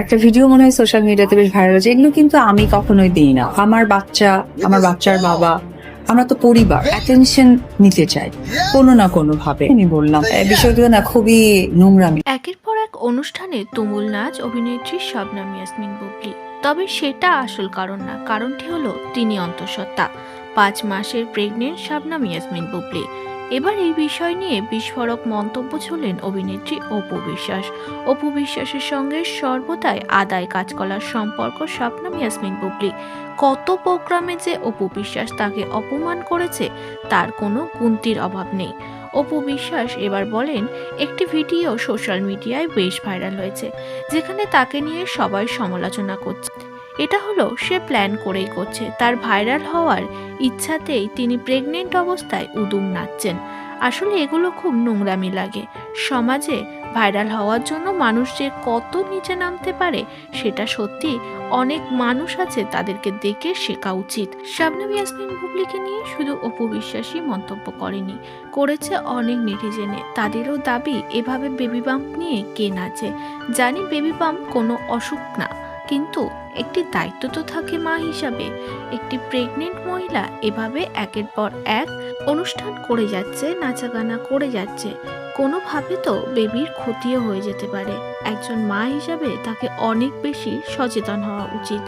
একটা ভিডিও মনে হয় সোশ্যাল মিডিয়াতে বেশ ভাইরাল হচ্ছে এগুলো কিন্তু আমি কখনোই দিই না। আমার বাচ্চা, আমার বাচ্চার বাবা আমরা তো পরিবার অ্যাটেনশন নিতে চাই, কোনো না কোনো ভাবে আমি বললাম বিষয়টা না খুবই নোংরামি। একের পর এক অনুষ্ঠানে তুমুল নাচ অভিনেত্রী শবনাম ইয়াসমিন বুবলি তবে সেটা আসল কারণ না, কারণটি হলো তিনি অন্তঃসত্ত্বা। পাঁচ মাসের প্রেগনেন্ট শবনাম ইয়াসমিন বুবলি এবার এই বিষয় নিয়ে বিস্ফোরক মন্তব্য ছিলেন অভিনেত্রী অপু বিশ্বাস। অপু বিশ্বাসের সঙ্গে সর্বদাই আদায় কাজ করার সম্পর্ক শবনাম ইয়াসমিন বুবলি। কত প্রোগ্রামে যে অপু বিশ্বাস তাকে অপমান করেছে, তার কোনো গুনতির অভাব নেই। অপু বিশ্বাস এবার বলেন, একটি ভিডিও সোশ্যাল মিডিয়ায় বেশ ভাইরাল হয়েছে, যেখানে তাকে নিয়ে সবাই সমালোচনা করছে। এটা হলো সে প্ল্যান করেই করছে। তার ভাইরাল হওয়ার ইচ্ছাতেই তিনি প্রেগনেন্ট অবস্থায় উদুম নাচছেন। আসলে এগুলো খুব নোংরামি লাগে। সমাজে ভাইরাল হওয়ার জন্য মানুষ যে কত নিচে নামতে পারে, সেটা সত্যি অনেক মানুষ আছে তাদেরকে দেখে শেখা উচিত। শাবনাম ইয়াসমিন বুবলিকে নিয়ে শুধু অপু বিশ্বাসী মন্তব্য করেনি। করেছে অনেক নেটিজেনে। তাদেরও দাবি, এভাবে বেবি বাম্প নিয়ে কে নাচে? জানি বেবি বাম্প কোনো অসুখ না। কিন্তু একটি দায়িত্ব তো থাকে মা হিসাবে। একটি প্রেগনেন্ট মহিলা এভাবে একের পর এক অনুষ্ঠান করে যাচ্ছে, নাচাগানা করে যাচ্ছে। কোনোভাবে তো বেবির ক্ষতিও হয়ে যেতে পারে। একজন মা হিসাবে তাকে অনেক বেশি সচেতন হওয়া উচিত।